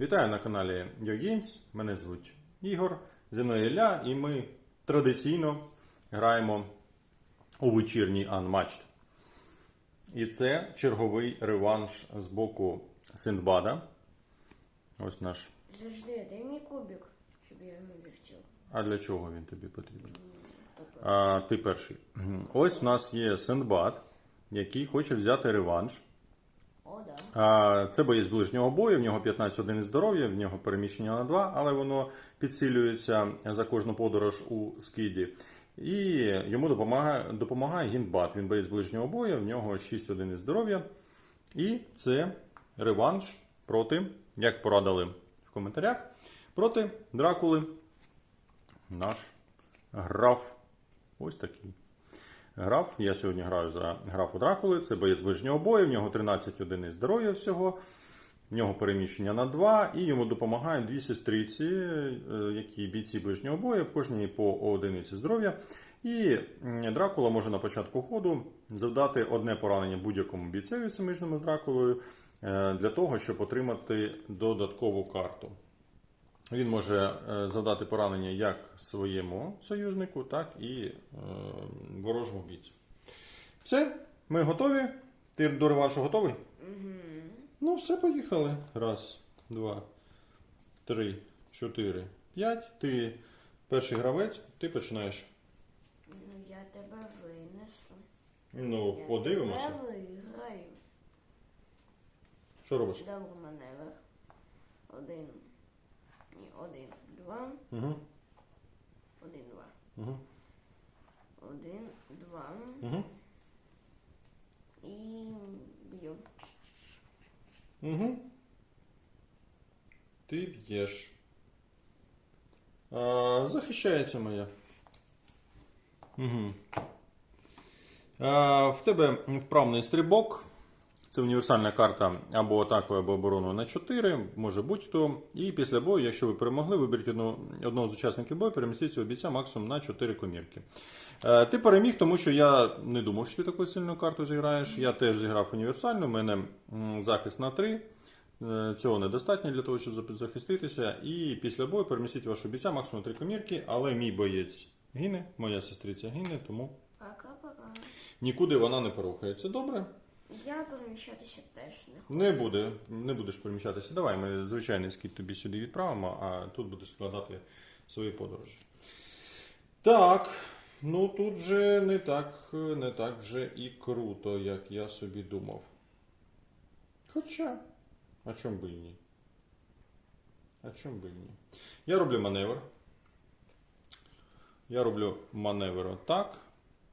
Вітаю на каналі YoGames. Мене звуть Ігор, зі мною Ілля, і ми традиційно граємо у вечірній Unmatched. І це черговий реванш з боку Синдбада. Ось наш. Завжди, дай мій кубик, щоб я його вертів. А для чого він тобі потрібен? А, ти перший. Ось в нас є Синдбад, який хоче взяти реванш. О, да. Це боєць ближнього бою, в нього 15 одиниць здоров'я, в нього переміщення на 2, але воно підсилюється за кожну подорож у скиді. І йому допомагає, допомагає гінбат. Він боєць ближнього бою, в нього 6 одиниць здоров'я. І це реванш проти, як порадили в коментарях, проти Дракули. Наш граф. Ось такий. Граф. Я сьогодні граю за графу Дракули. Це боєць ближнього бою. В нього 13 одиниць здоров'я всього. В нього переміщення на 2, і йому допомагають дві сестриці, е, які бійці ближнього бою, в кожній по одиниці здоров'я. І Дракула може на початку ходу завдати одне поранення будь-якому бійцеві суміжному з Дракулою е, для того, щоб отримати додаткову карту. Він може е, завдати поранення як своєму союзнику, так і е, ворожому бійцю. Все, ми готові. Ти до реваншу готовий? Ну, все, поїхали. Раз, два, три, чотири, п'ять. Ти перший гравець, ти починаєш. Ну, я тебе винесу. Ну, Я подивимося. тебе виграю. Що робиш? Добрий маневр. Один. Ні, один, два. Угу. Один, два. Угу. Один, два. Угу. І б'ю. Угу. Ти б'єш. А, захищається моя. Угу. А, в тебе вправний стрибок. Це універсальна карта або атакою, або обороною на 4, може будь-хто. І після бою, якщо ви перемогли, виберіть одну, одного з учасників бою, перемістіть цього бійця максимум на 4 комірки. Е, Ти переміг, тому що я не думав, що ти таку сильну карту зіграєш. Я теж зіграв універсальну, у мене захист на 3. Е, Цього недостатньо для того, щоб захиститися. І після бою перемістіть вашого бійця максимум 3 комірки, але мій боєць гине, моя сестриця гине, тому Пока-пока. нікуди вона не порухається. Добре? Я переміщатися теж не хочу. Не буде, не будеш переміщатися. Давай, ми звичайний скіт тобі сюди відправимо, а тут будеш складати свої подорожі. Так, ну тут же не так, не так вже і круто, як я собі думав. Хоча, а чому би і ні? А чому би і ні? Я роблю маневр. Я роблю маневр отак.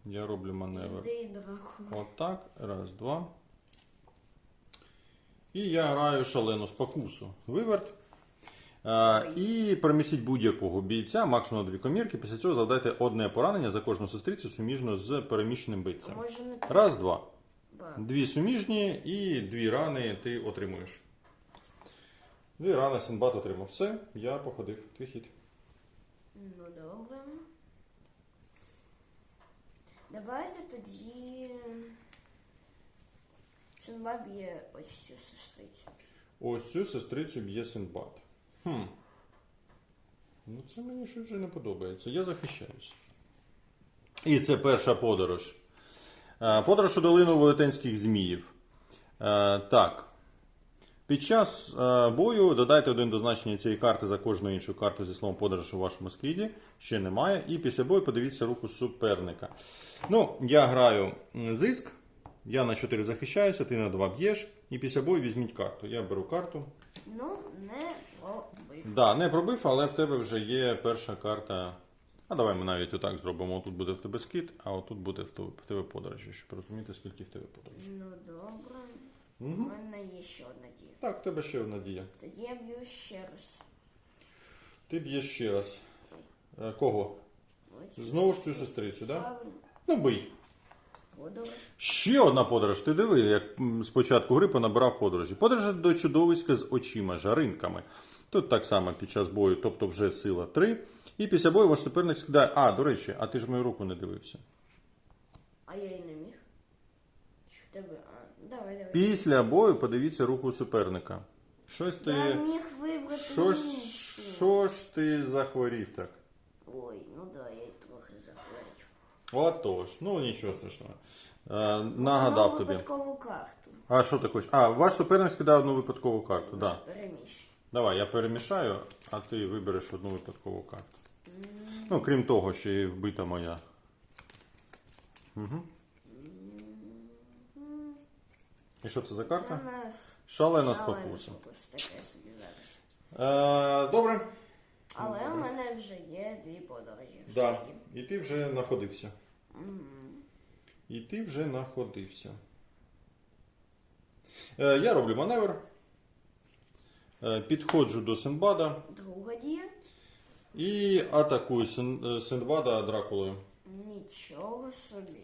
Я роблю маневр Отак. Раз, два. І я граю шалену спокусу. Виверт. А, і перемістіть будь-якого бійця, максимум на дві комірки. Після цього завдайте одне поранення за кожну сестрицю суміжно з переміщеним бійцем. Раз, два. Дві суміжні і дві рани ти отримуєш. Дві рани Синбад отримав. Все, я походив. Твій хід. Ну добре. Давайте тоді. Синбад б'є ось цю сестрицю. Ось цю сестрицю б'є Синдбад. Хм. Ну, це мені щось вже не подобається. Я захищаюся. І це перша подорож. Е, Подорож у долину велетенських зміїв. Е, Так. Під час е, бою додайте один до значення цієї карти за кожну іншу карту зі словом подорож у вашому скиді. Ще немає. І після бою подивіться руку суперника. Ну, я граю зиск. Я на 4 захищаюся, ти на 2 б'єш. І після бою візьміть карту. Я беру карту. Ну, не пробив. Да, не пробив, але в тебе вже є перша карта. А давай ми навіть отак зробимо. Тут буде в тебе скид, а отут буде в тебе, в тебе подорожі, щоб розуміти, скільки в тебе подорожі. Ну добре. У Угу. мене є ще одна дія. Так, в тебе ще одна дія. Тоді я б'ю ще раз. Ти б'єш ще раз. Е, Кого? Ось. Знову ж цю сестрицю, так? Да? Правильно. Ну бий. Подорож. Ще одна подорож. Ти диви, як м, спочатку гри понабирав подорожі. Подорож до чудовиська з очима, жаринками. Тут так само під час бою, тобто вже сила 3. І після бою ваш суперник скидає. А, до речі, а ти ж мою руку не дивився. А я і не міг. Що в тебе? А, давай, давай. Після бою подивіться руку суперника. Щось ти. Я міг вибрати Що що ж ти захворів так? Ой, ну да, я трохи захворів. Отож, ну нічого страшного. Е, нагадав тобі. випадкову карту. А що ти хочеш? А, ваш суперник скидає одну випадкову карту. Да. Переміщ. Давай, я перемішаю, а ти вибереш одну випадкову карту. Ну, крім того, що і вбита моя. Угу. І що це за Це карта? у нас Шалена спокуса. спокус, Таке собі зараз. Е, добре. Але у мене вже є дві подорожі. в Да. І ти вже знаходився. І ти вже знаходився. Е, я роблю маневр. Е, підходжу до Синбада Друга дія. і атакую Син, е, Синдбада Дракулою. Нічого собі.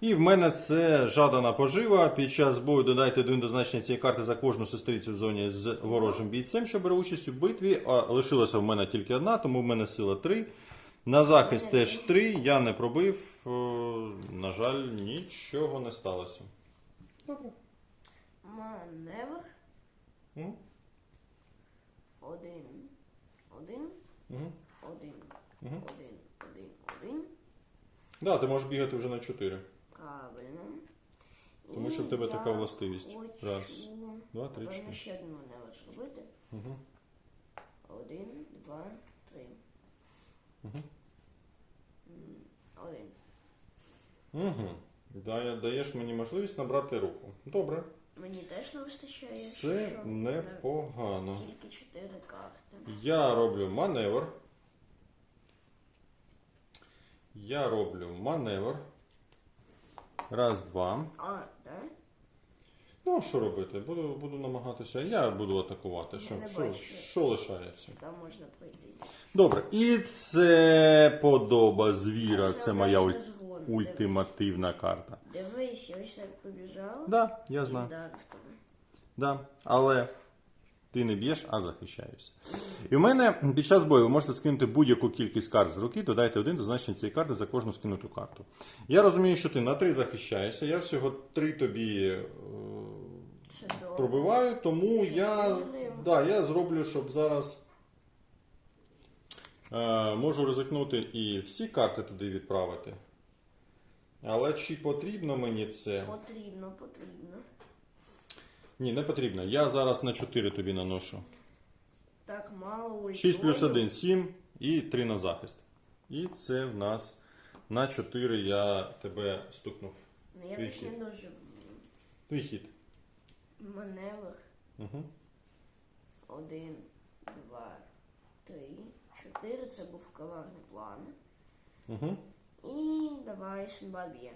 І в мене це жадана пожива. Під час бою додайте один до значення цієї карти за кожну сестрицю в зоні з ворожим бійцем, що бере участь у битві. А лишилася в мене тільки одна, тому в мене сила 3. На захист теж 3. Я не пробив. Е, На жаль, нічого не сталося. Добре. Маневр. Мгм. Один. Один. Мгм. Один. Мгм. Один. Один. Один. Да, ти можеш бігати вже на 4. Правильно. Тому що в тебе я така властивість. хочу, Раз, два, три, напевно, чотири. ще одну маневр зробити. Угу. Один, два, три. М, Один. Угу. Дає, даєш мені можливість набрати руку. Добре. Мені теж не вистачає. Це непогано. Тільки чотири карти. Я роблю маневр. Я роблю маневр. Раз, два. А? Ну, а що робити? Буду, буду намагатися. Я буду атакувати. Що, не що, бачу. що лишається? Там можна пройти. Добре. І це подоба звіра. А Це це моя уль- розгон. ультимативна карта. Дивись, я ось так побіжала. Да, я і знаю. вдарив тебе. Да, але ти не б'єш, а захищаєшся. І в мене під час бою ви можете скинути будь-яку кількість карт з руки, додайте один до значення цієї карти за кожну скинуту карту. Я розумію, що ти на три захищаєшся, я всього три тобі е, пробиваю, тому я, да, я зроблю, щоб зараз е, можу ризикнути і всі карти туди відправити. Але чи потрібно мені це? Потрібно, потрібно. Ні, не потрібно. Я зараз на 4 тобі наношу. Так мало ультою. 6 плюс 1 7 і 3 на захист. І це в нас на 4 я тебе стукнув. Ну, я Твій не хід. дуже Твій хід. маневр. Угу. Один, два, три, чотири. Це був коварний план. Угу. І давай Синбаб'є.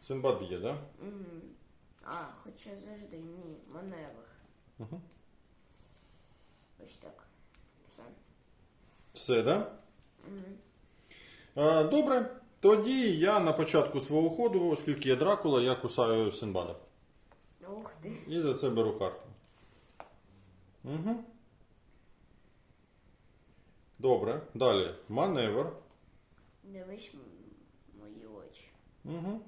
Синбад б'є, да? Угу. А, хоча завжди ні. Маневр. Угу. Ось так. Все. Все, да? А, добре. Тоді я на початку свого ходу, оскільки я Дракула, я кусаю Синбада. Ух ти. І за це беру карту. Угу. Добре. Далі. Маневр. Дивись м- мої очі. Угу.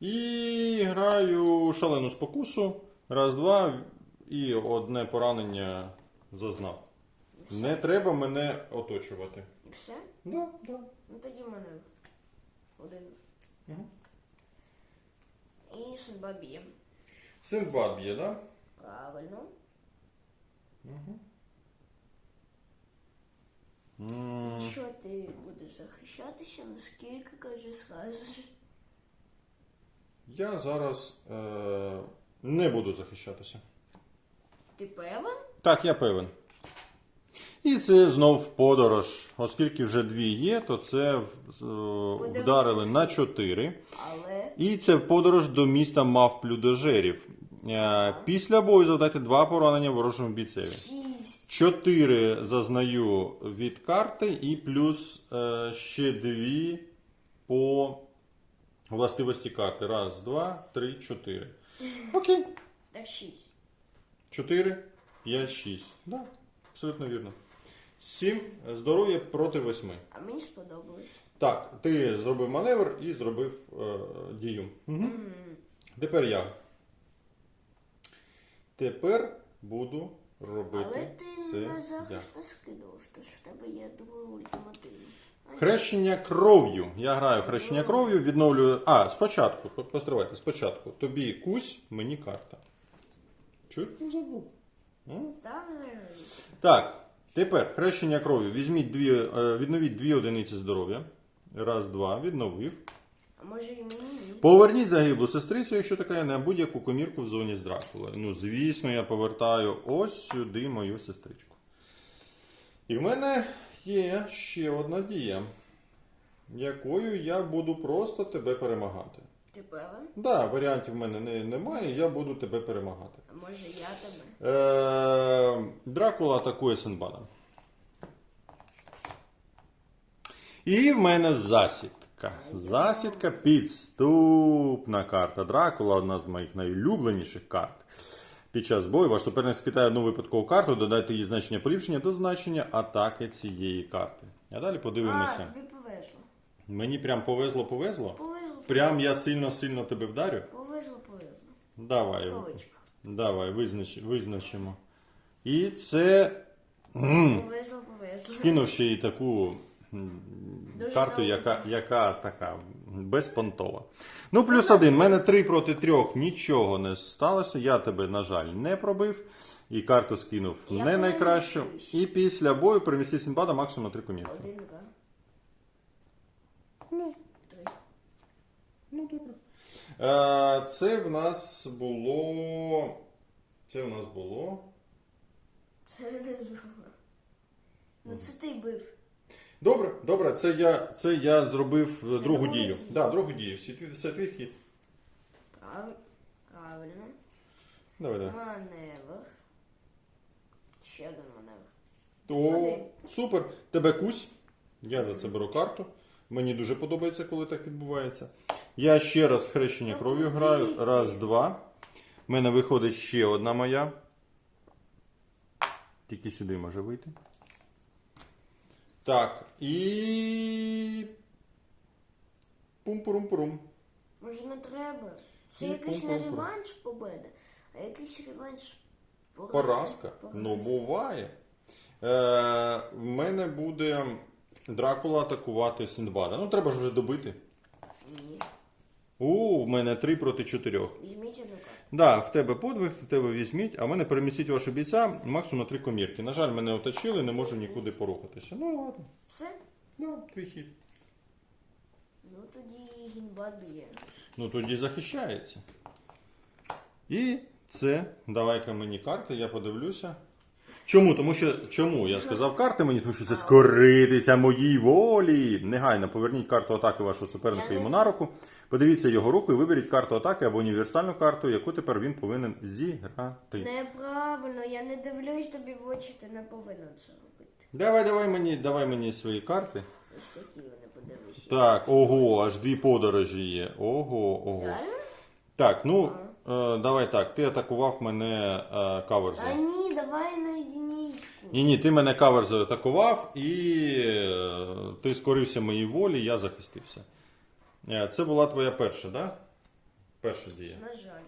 І граю шалену спокусу. Раз, два. І одне поранення зазнав. Не треба мене оточувати. І все? Да, да. Ну тоді маневр. Один. Угу. І Синбаб'є. Синдбад б'є, да? Правильно. М, Що ти будеш захищатися, наскільки каже, скажеш? Я зараз е, не буду захищатися. Ти певен? Так, я певен. І це знов подорож. Оскільки вже дві є, то це е, вдарили на чотири. Але І це подорож до міста мавплюдожерів. Е, Після бою завдайте два поранення ворожому бійцеві. шість. Чотири зазнаю від карти і плюс е, ще дві по властивості карти. Раз, два, три, чотири. Окей. Так шість. Чотири, п'ять, шість. Да, абсолютно вірно. Сім. Здоров'я проти восьми. А мені сподобалось. Так, ти зробив маневр і зробив е, дію. Угу. Тепер я. Тепер буду робити Але ти це на я. захист не скидував, тож в тебе є двоє ультимативні. Хрещення кров'ю. Я граю хрещення кров'ю, відновлюю. А, спочатку, постривайте, спочатку. Тобі кусь, мені карта. Чого я забув? М? Так, тепер хрещення кров'ю. Візьміть дві, е, відновіть дві одиниці здоров'я. Раз, два, відновив. А може і мені? Поверніть загиблу сестрицю, якщо така є, на будь-яку комірку в зоні з Дракулою. Ну, звісно, я повертаю ось сюди мою сестричку. І в мене є ще одна дія, якою я буду просто тебе перемагати. Ти певен? Да, варіантів в мене не, немає, я буду тебе перемагати. А може я тебе? Е, Дракула атакує Синбада. І в мене засідка. Засідка підступна карта. Дракула одна з моїх найулюбленіших карт. Під час бою ваш суперник скидає одну випадкову карту, додайте її значення поліпшення до значення атаки цієї карти. А далі А, подивимося. тобі повезло. Мені прям повезло, повезло. Повезло, Прям я сильно-сильно тебе вдарю. повезло, повезло. Давай. Кавичках. Давай, визнач, визначимо. І це м, Повезло, повезло. скинув ще й таку м, Дуже карту, добре. яка, яка така безпонтова. Ну, плюс один. У мене три проти трьох нічого не сталося. Я тебе, на жаль, не пробив. І карту скинув Я не найкращу. І після бою перемістив Сінбада максимум на три комірки. Один, два, Ну, три. ну добре. Е, це в нас було. Це в нас було. Це не зробила. Ну це ти бив. Добре, добре, це я, це я зробив Це другу дію. дія. Да, другу дію. Хід. Прав... Правильно. Давай, давай. Маневр. Ще один маневр. О, супер. Тебе кусь. Я за це беру карту. Мені дуже подобається, коли так відбувається. Я ще раз хрещення кров'ю граю. Раз, два. У мене виходить ще одна моя. Тільки сюди може вийти. Так, і. Пум-пурум-пурум. Може не треба. Це І якийсь не пум-пум-пум. реванш победи, а якийсь реванш поразки. Поразка? Ну, буває. Е, в мене буде Дракула атакувати Синдбада. Ну, треба ж вже добити. Ні. У, в мене 3 проти 4. Візьміть одну карту. Да, в тебе подвиг, в тебе візьміть, а в мене перемістіть вашого бійця максимум на 3 комірки. На жаль, мене оточили, не можу нікуди порухатися. Ну ладно, Все? да, твій хід. Ну тоді гінбат б'є. Ну тоді захищається. І це, давай-ка мені карти, я подивлюся. Чому? Тому що чому? Я сказав карти мені, тому що це скоритися моїй волі. Негайно поверніть карту атаки вашого суперника йому на руку. Подивіться його руку і виберіть карту атаки або універсальну карту, яку тепер він повинен зіграти. Неправильно, я не дивлюсь тобі в очі, ти не повинен це робити. Давай, давай мені, давай мені свої карти. Ось такі вони подивися. Так, ого, аж дві подорожі є. Ого, ого. Реально? Так, ну е, давай так. Ти атакував мене е, каверзом. Та ні, давай на единичку. Ні, ні, ти мене каверзою атакував і е, ти скорився моїй волі, я захистився. Е, Це була твоя перша, да? Перша дія. На жаль.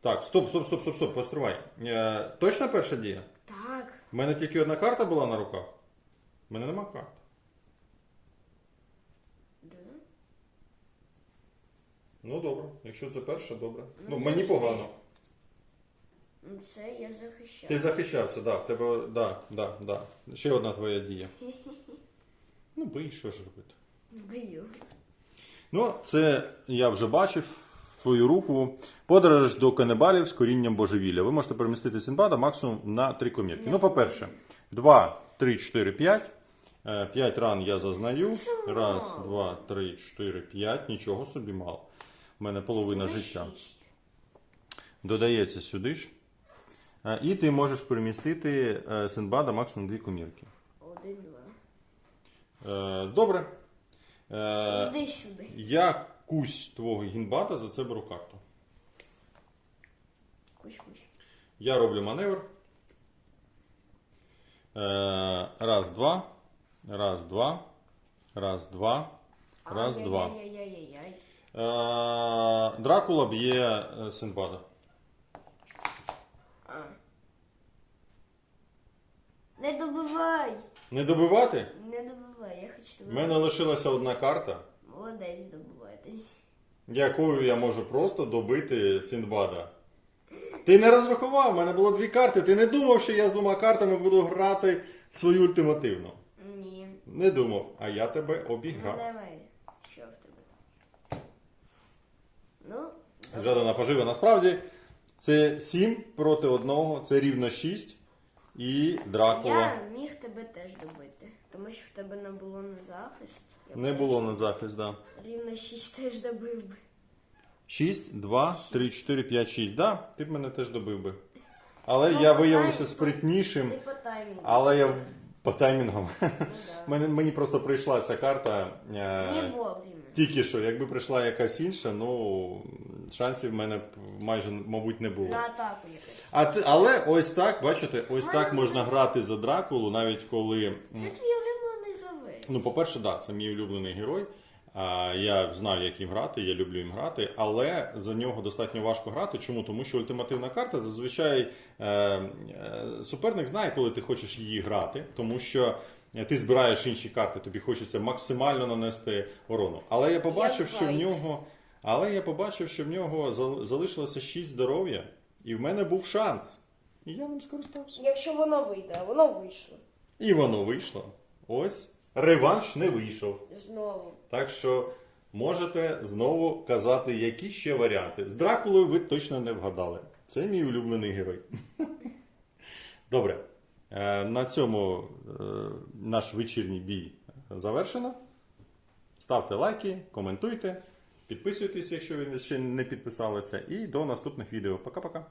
Так, стоп, стоп, стоп, стоп, стоп, постривай. Е, Точно перша дія? Так. У мене тільки одна карта була на руках. У мене нема карт. Да? Ну добре, якщо це перша, добре. Ну, Ну, мені погано. Ну це я захищаю. Ти захищався, да, в тебе, да, да, да. Ще одна твоя дія. Ну, бий, що ж робити. Бию. Ну, це я вже бачив твою руку. Подорож до канибалів з корінням божевілля. Ви можете перемістити Сінбада максимум на три комірки. Ну, по-перше, 2, 3, 4, 5. 5 ран я зазнаю. Раз, два, три, чотири, п'ять. Нічого собі мало. У мене половина На життя. Додається сюди ж. Е, І ти можеш перемістити е, Синбада максимум дві комірки. Один, два. Е, Добре. Е, Іди сюди. Я кусь твого гінбата за це беру карту. Кусь-кусь. Я роблю маневр. Е, раз, два. Раз, два. Раз, два. Раз, два. Е, Дракула б'є Синбада. Не добивай! Не добивати? У мене лишилася одна карта, Молодець добивати. якою я можу просто добити Сіндбада. Ти не розрахував, у мене було дві карти. Ти не думав, що я з двома картами буду грати свою ультимативну. Ні. Не думав, а я тебе Ну обіграв. давай. Що в тебе? Ну, Жадана пожива. Насправді це 7 проти 1, це рівно 6. І Дракула. я міг тебе теж добити. Тому що в тебе не було на захист. Я Не було на захист, да. Рівно 6 теж добив би. 6, 2, 3, 4, 5, 6. Да, ти б мене теж добив би. Але Ну, я по виявився таймінгу. спритнішим, Ти по таймінгу. але я по таймінгам. Ну, да. Мені, мені просто прийшла ця карта е, Не вовремя. тільки що. Якби прийшла якась інша, ну шансів в мене б майже, мабуть, не було. На атаку якось. А ти- але ось так, бачите, ось так можна грати за Дракулу, навіть коли. Це твій. Ну, по-перше, да, це мій улюблений герой. Я знаю, як їм грати, я люблю їм грати, але за нього достатньо важко грати. Чому? Тому що ультимативна карта зазвичай е, е, суперник знає, коли ти хочеш її грати, тому що ти збираєш інші карти, тобі хочеться максимально нанести урону. Але я побачив, що в нього. Але я побачив, що в нього залишилося 6 здоров'я, і в мене був шанс. І я ним скористався. Якщо воно вийде, воно вийшло. І воно вийшло. Ось реванш не вийшов. Знову. Так що можете знову казати, які ще варіанти. З Дракулою ви точно не вгадали. Це мій улюблений герой. Добре. Е, На цьому е, наш вечірній бій завершено. Ставте лайки, коментуйте, підписуйтесь, якщо ви ще не підписалися. І до наступних відео. Пока-пока.